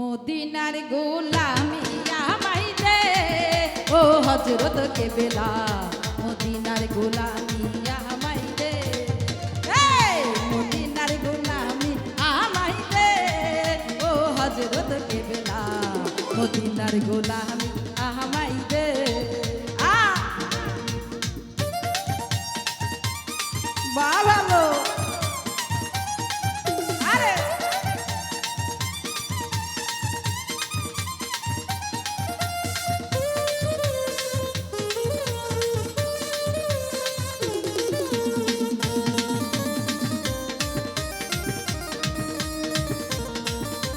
মদিনার গোলামি আমাই দে। ও হজরত কেবেলা, মদিনার গোলামি আমাই দে। মদিনার গোলামি আমাই দে। ও হজরত কেবেলা, মদিনার গোলামি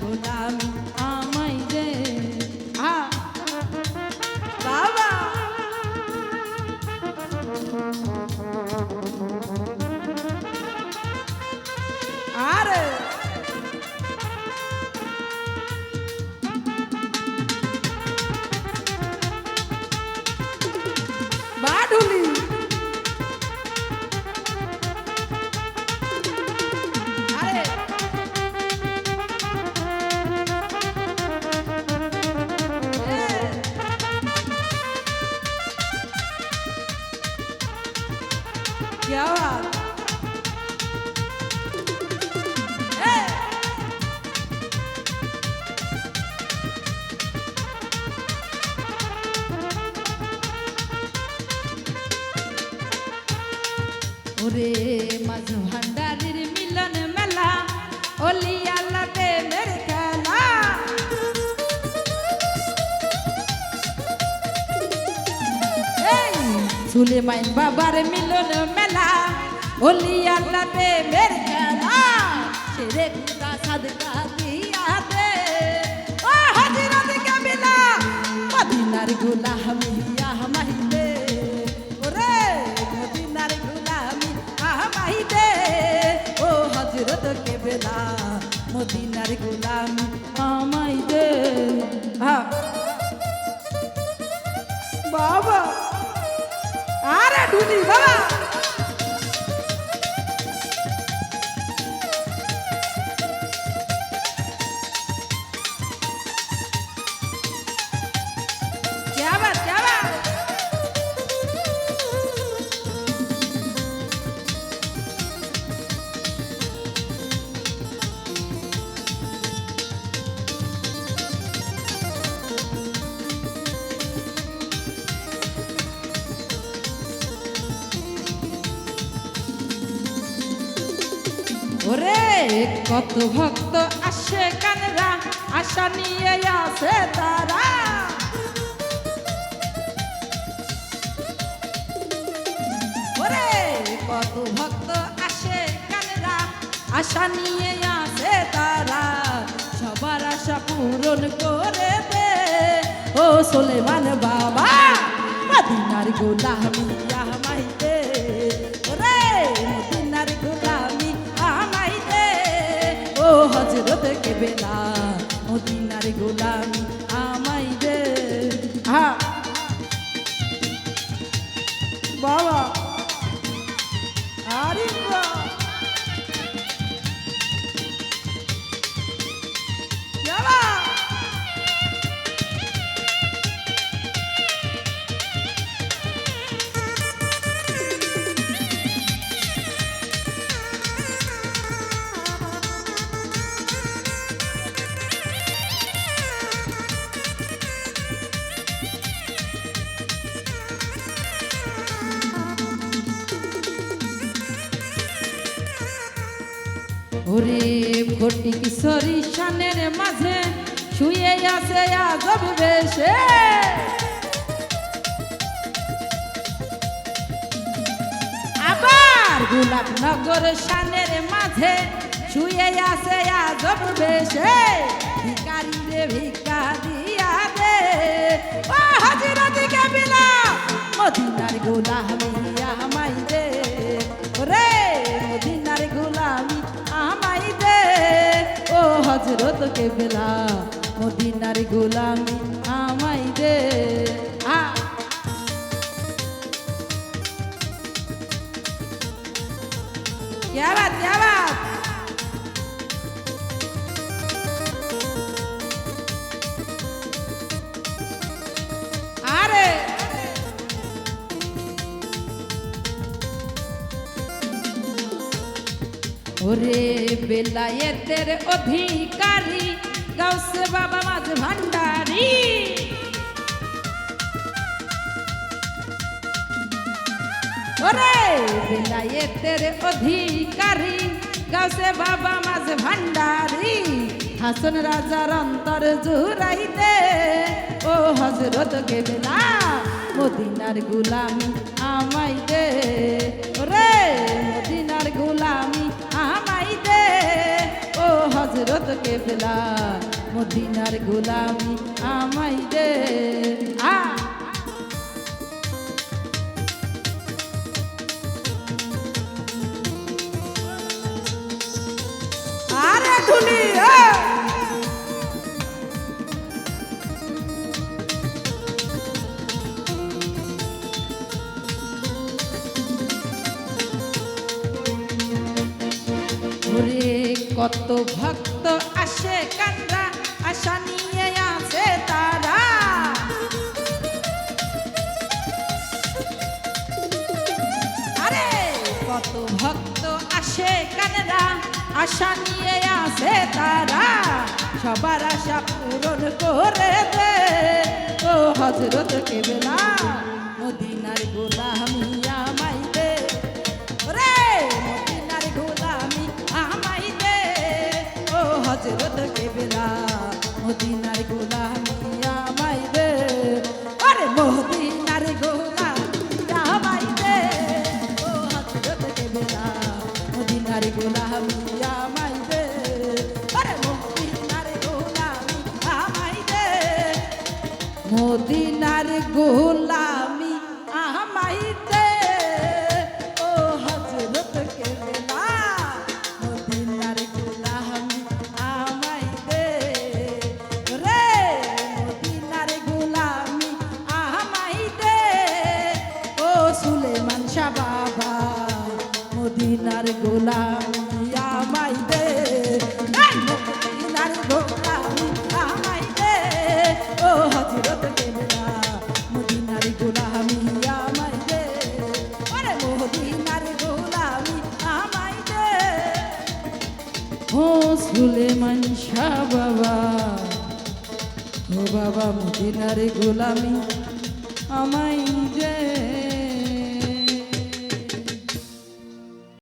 গোলামি আমাইবে ওরে মাঝ ভান্ডারির মিলন মেলা অলি আল্লাহ প্রেমের খেলা। এই সুলেমাইন বাবার মিলন মেলা অলি আল্লাহ প্রেমের খেলা। সেরে কুতা সাদকা দিয়া দে। ও হাজিরাত কাবিলা মদিনার গোলামি হজরত কেবেলা মদিনার গোলাম আমাইদে দে বাবা আরে ঢুলি বাবা। ওরে কত ভক্ত আসে কানরা, আশা নিয়ে আসে তারা। ওরে কত ভক্ত আসে কানরা, আশা নিয়ে আসে তারা। সবার আশা পূরণ করে দে। ও সোলেমান বাবা মদিনার গোলামি হজরত কেবেলা মদিনার গোলামি আমাইতে হ্যাঁ। বাবা। ওরে ফটিক সরিষানের মাঝে শুয়ে আছে আজব বেশে। আবার গোলাপ নগর শানের মাঝে শুয়ে আছে আজব বেশে। ভিকারি রে ভিকা দিয়া ও হাজিরা দিকে বিলা মদিনার গোলামি। হজরত কেবলা মদিনার গোলাম আমাই দে। আ। Yeah, ওরে বেলায়েতের অধিকারী, গাউসে বাবা মাঝ ভান্ডারী। ওরে বেলায়েতের অধিকারী গাছে বাবা মাঝ ভান্ডারি। হাসন রাজার অন্তর জুরাইতে ও হজরত কে বেলা মদিনার গুলামি আমাই দে ওরে হজরত কে বেলা মদিনার গুলামি আমাই দে। কত ভক্ত আশা নিয়ে আছে তারা। আরে, কত ভক্ত আসে কানেরা আশা নিয়ে সবার আশা পূরণ করে দে। ও হজরত কেবলা, মদিনার গোলামি আমাই হজরত কেবলা মদিনার সুলেমান শাহ বাবা, মদিনার গোলামি আমাই দে। মদিনার গোলামি আমাই দে। ও হজরত কেবলা মদিনার গোলামি আমাই দে। ওরে মদিনার গোলামি আমাই দে। ও সুলেমান শাহ বাবা, ও বাবা, মদিনার গোলামি আমাই দে